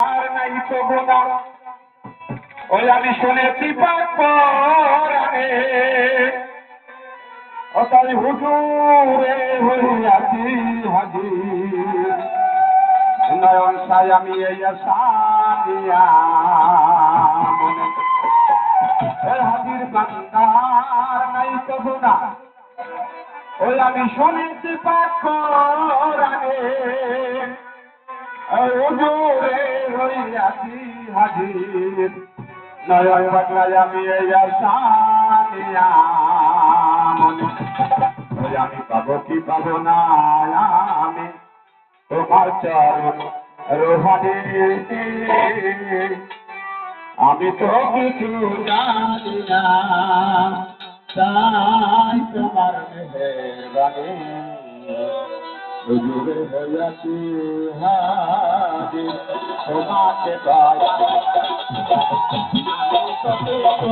আর নাই গোনা ওই আমি শুনেছি তাই হুজুরে নয়ন সাই আমি এই হাজির বান্দার নাই গোনা ওই আমি শুনেছি পারে হুজুরে আমি পাবো কি পাবো না আমি তোমার চরণ রোহানে আমি তো কিছু জানি না তাই তোমার মেহরবানি হুজুরে হইয়াছি হাজির তোমাকে পাই আমি তো কিছু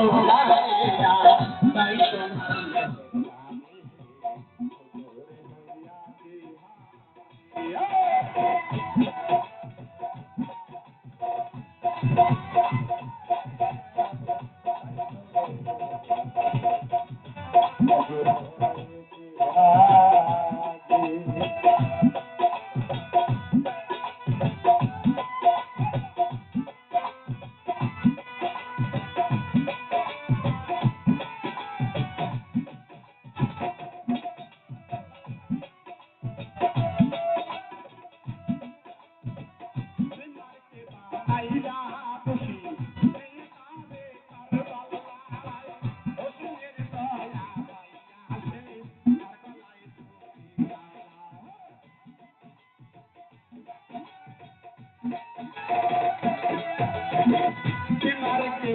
किनारे के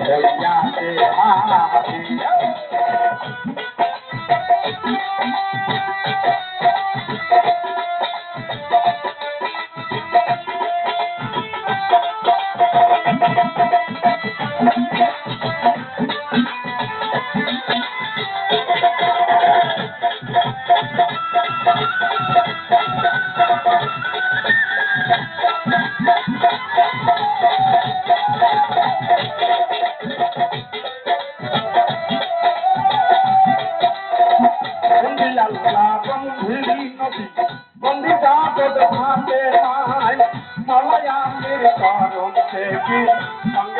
Thank you.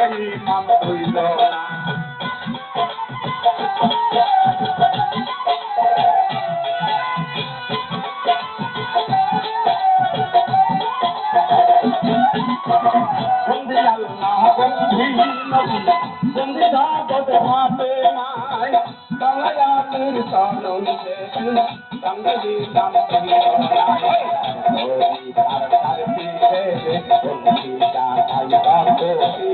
कली मत भूलो बंदी अल्लाह बंदी नबी बंदी दा बदवा पे नाय तंगया तेरे सालों से तंगदी दम पे नाय मोरी धार धार पी रे बंदी दा आई बाप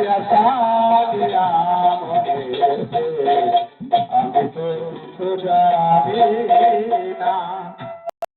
يشاء